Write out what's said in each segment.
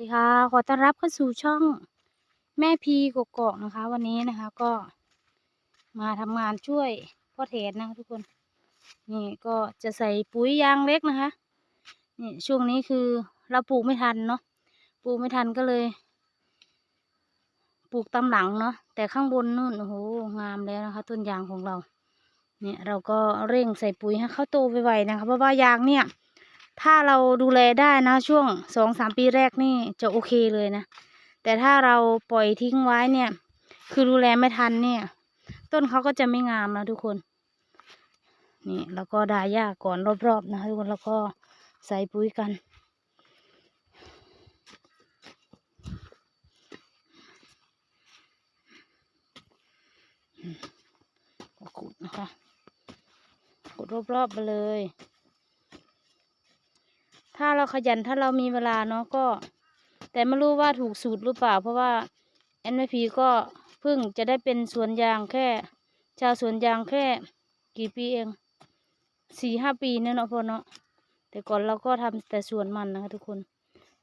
สวัสดีค่ะ ขอต้อนรับเข้าสู่ช่องแม่พีกกอกนะคะ วันนี้นะคะก็มาทำงานช่วยพ่อเทนนะคะทุกคน นี่ก็จะใส่ปุ๋ยยางเล็กนะคะ นี่ช่วงนี้คือเราปลูกไม่ทันเนาะปลูกไม่ทันก็เลย ปลูกตามหลังเนาะแต่ข้างบนนู่นโอ้โหงามแล้วนะคะ ต้นยางของเรา เนี่ยเราก็เร่งใส่ปุ๋ยให้เขาโตไวๆนะคะเพราะว่ายางเนี่ย ถ้าเราดูแลได้นะช่วงสองสามปีแรกนี่จะโอเคเลยนะ แต่ถ้าเราปล่อยทิ้งไว้เนี่ย คือดูแลไม่ทันเนี่ย ต้นเขาก็จะไม่งามนะทุกคน นี่แล้วก็ดาหญ้าก่อนรอบๆนะทุกคนแล้วก็ใส่ปุ๋ยกันก็ขุดนะคะขุดรอบๆไปเลย ถ้าเราขยันถ้าเรามีเวลาเนาะก็ แต่ไม่รู้ว่าถูกสูตรหรือเปล่า เพราะว่าแอนพีก็เพิ่งจะได้เป็นสวนยางแค่ ชาวสวนยางแค่กี่ปีเองสี่ห้าปีเนี่ยเนาะพอเนาะแต่ก่อนเราก็ทำแต่สวนมันนะคะทุกคน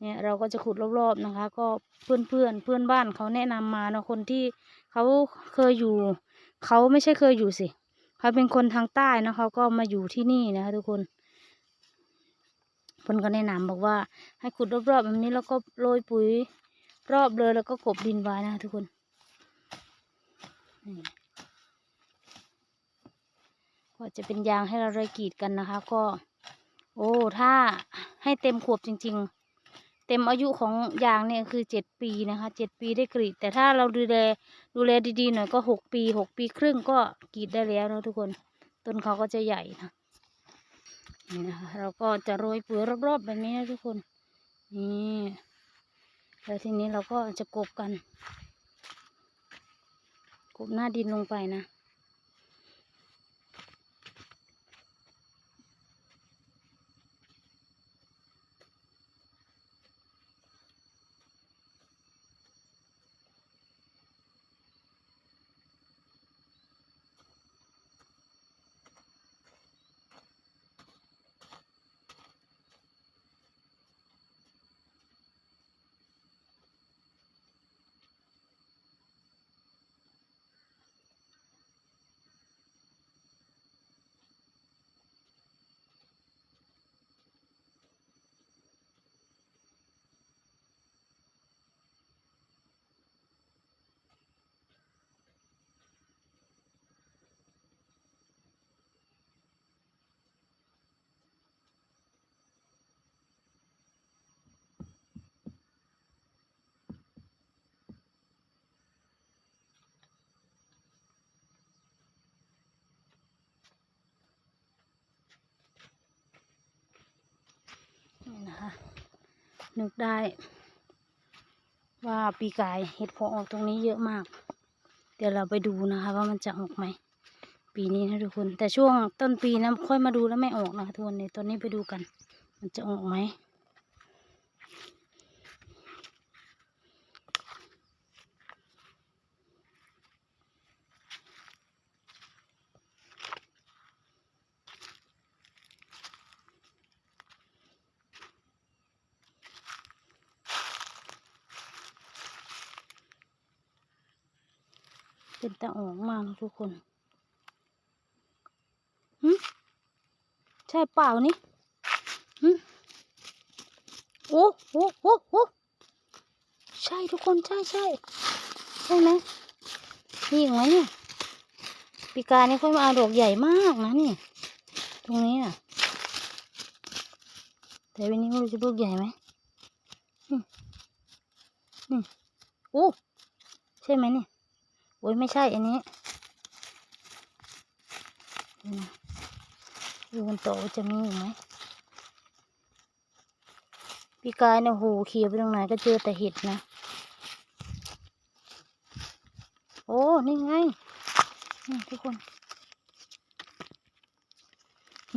เนี่ยเราก็จะขุดรอบๆนะคะ ก็เพื่อนเพื่อนเพื่อนบ้านเขาแนะนำมาเนาะคนที่เขาเคยอยู่ เขาไม่ใช่เคยอยู่สิ เขาเป็นคนทางใต้นะเขาก็มาอยู่ที่นี่นะคะทุกคน พนก็แนะนำบอกว่า ให้ขุดรอบๆแบบนี้แล้วก็โรยปุ๋ยรอบเลยแล้วก็กบดินไว้นะทุกคนก็จะเป็นยางให้เราเลยกรีดกันนะคะ ก็ โอ้ถ้าให้เต็มขวบจริง ๆ เต็มอายุของยางเนี่ยคือเจ็ดปีนะคะเจ็ดปีได้กรีด แต่ถ้าเราดูแลดูแลดีๆหน่อยก็หกปีหกปีครึ่งก็กรีดได้แล้วนะทุกคน ต้นเขาก็จะใหญ่นะ นี่นะคะ เราก็จะโรยปุ๋ยรอบๆแบบนี้นะทุกคน นี่แล้วทีนี้เราก็จะกบกัน กบหน้าดินลงไปนะ นะคะ นึกได้ ว่าปีกายเห็ดพอออกตรงนี้เยอะมาก เดี๋ยวเราไปดูนะคะ ว่ามันจะออกไหม ปีนี้นะทุกคน แต่ช่วงต้นปีนะค่อยมาดูแล้วไม่ออกนะคะทุกคนในตอนนี้ไปดูกัน มันจะออกไหม เป็นตาออกมากทุกคนหึใช่เปล่านี่หึโอ้โหโอ้โหใช่ทุกคนใช่ใช่ใช่ไหมนี่อีกไหมเนี่ยปีกานี่ค่อยมาเอาดอกใหญ่มากนะนี่ ตรงนี้อะ แต่วันนี้ไม่รู้จะลูกใหญ่ไหมอืมอืมโอ้ใช่ไหมเนี่ย โอ้ยไม่ใช่อันนี้ดูนะดูมันโตจะมีอยู่ไหมพี่กายเนี่ยโหเขี่ยไปตรงไหนก็เจอแต่เห็ดนะ โอ้ นี่ไง นี่ทุกคน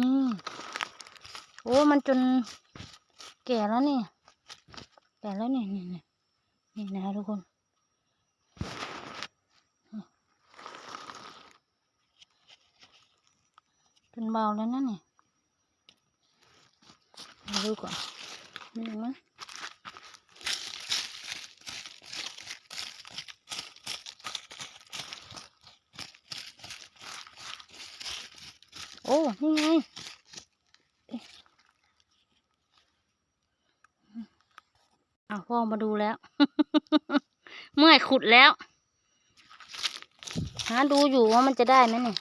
นี่ โอ้ มันจนแก่แล้วนี่ แก่แล้วนี่นี่นี่นี่นะทุกคน เป็นเบาแล้วนะเนี่ยดูก่อนนี่ดูมั้ยโอ้ นี่ไงอาพ่อมาดูแล้ว เมื่อยขุดแล้ว หาดูอยู่ว่ามันจะได้ไหมเนี่ย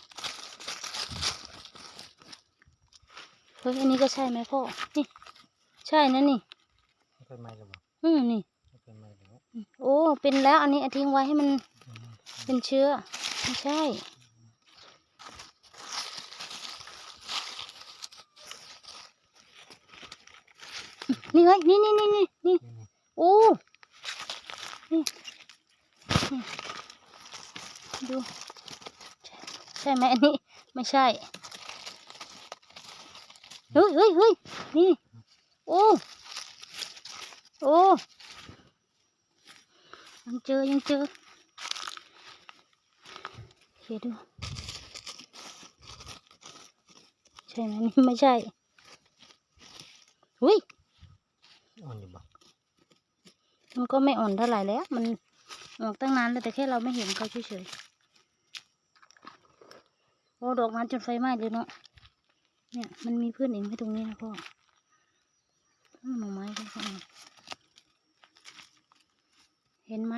ฮ้ยอันนี้ก็ใช่ไหมพ่อ นี่ ใช่นะนี่ไม่เคยไม่หรือเปล่าอืมนี่ไม่เคยไม่หรือเปล่าโอ้ เป็นแล้วอันนี้เอาทิ้งไว้ให้มันอืมเป็นเชื้อ ไม่ใช่ นี่เฮ้ย นี่นี่นี่นี่นี่นี่นี่โอ้นี่นี่ดู ใช่ไหมอันนี้ ไม่ใช่ เฮ้ยเฮ้ยเฮ้ยนี่โอ้โอ้ยังเจอยังเจอโอเคดูใช่ไหมนี่ไม่ใช่หุ้ยอ่อนอยู่บ่มันก็ไม่อ่อนเท่าไหร่แล้ว มันออกตั้งนานแล้วแต่แค่เราไม่เห็นเขาเฉยๆโอ้ดอกมันจนไฟไหม้เลยเนาะ เนี่ย มันมีเพื่อนเองให้ตรงนี้นะพ่อหน่อไม้ด้วยพ่เห็นไหม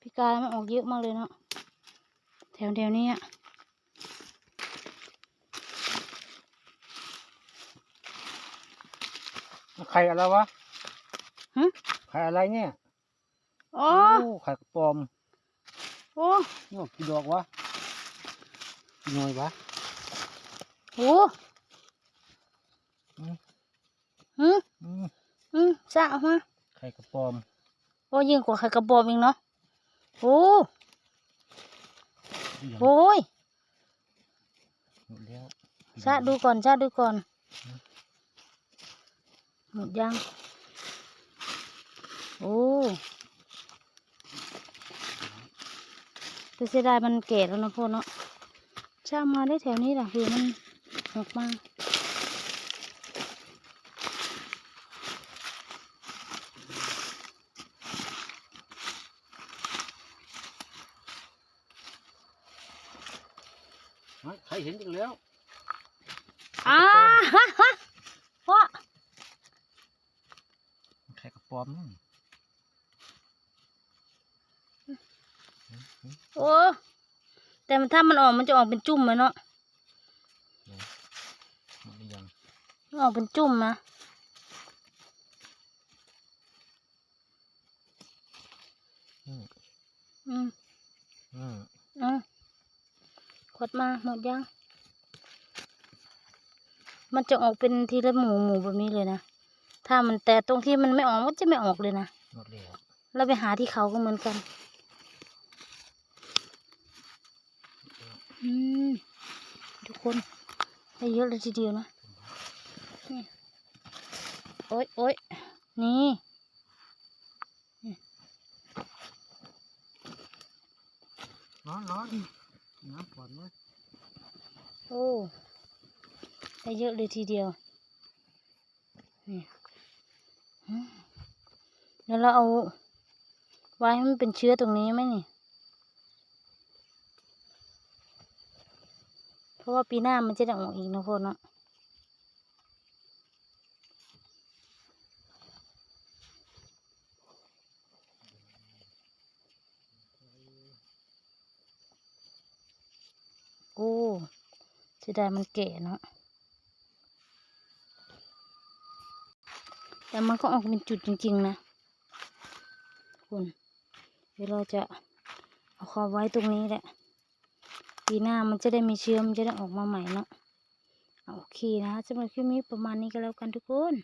พี่กายมันออกเยอะมากเลยเนาะแถวแถวๆนี้อะ ไข่อะไรวะหึ ไข่อะไรเนี่ยอ๋อโไข่กระปอมโอ้นี่ออกกี่ดอกวะกี่หน่วยวะ โหอืมหืมอืมอืมสะออกมาไข่กระปอมโอ้ยิ่งกว่าไข่กระบอกอีกเนาะโอ้เดี๋ยวโอ้ยหมดแล้วชาดูก่อนชาดูก่อน หมดยัง โอ้แต่เสียดายมันแก่แล้วนะพ่อเนาะชามาได้แถวนี้แหละคือมันออกมาเฮ้ยไข่เห็นอีกแล้ว อ้าฮะฮะพ่อ ไข่กระปอมนี่โอ้แต่มันถ้ามันออกมันจะออกเป็นจุ่มไหมเนาะหมดหรือยังมันออกเป็นจุ่มนะอืมอืมอืมอืมขวดมาหมดยัง มันจะออกเป็นทีละหมูหมูแบบนี้เลยนะ ถ้ามันแต่ตรงที่มันไม่ออกมันจะไม่ออกเลยนะหมดแล้วเราไปหาที่เขาก็เหมือนกัน อืมทุกคนได้เยอะเลยทีเดียวนะนี่โอ๊ยโอ๊ยนี่ร้อนร้อนน้ำฝนไว้โอ้ได้เยอะเลยทีเดียวนี่อืม แล้วเราเอาไว้ให้มันเป็นเชื้อตรงนี้ไหมนี่ เพราะว่าปีหน้ามันจะได้ออกอีกนะพ่อเนาะโอ้เสียดายมันแก่เนาะ แต่มันก็ออกเป็นจุดจริง ๆ นะคุณเดี๋ยวเราจะเอาคอไว้ตรงนี้แหละปีหน้ามันจะได้มีเชื้อมันจะได้ออกมาใหม่เนาะโอเคนะสำหรับคลิปนี้ประมาณนี้ก็แล้วกันทุกคน